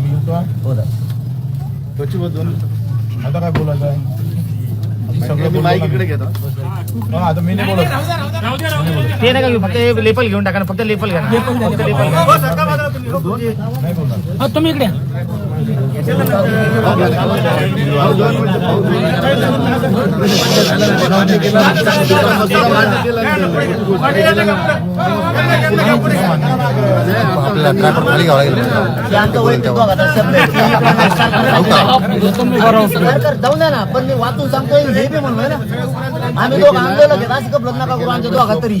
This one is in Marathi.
शकतो हो? दा त्वचेबद्दल आता काय बोलायचं आहे? सगळं मी माईक इकडे बोललो घेतो. हा, आता मी नाही बोलत. ते नका घेऊ फक्त हे लेपल घेऊन टाका ना फक्त लेपल घ्या. फक्त लेपल घ्या. बोलणार. तुम्ही इकडे या. आपल्याला ट्रॅक्टर खाली घ्यावा लागेल आमचं वैयक्तिक दोघांचा separate. कर, कर, जाऊ द्या ना पण मी वाचून सांगतोय हे बी म्हणलोय ना. आम्ही दोघं आंदोलन घेत असं कपलत नका करू आमच्या दोघात तरी.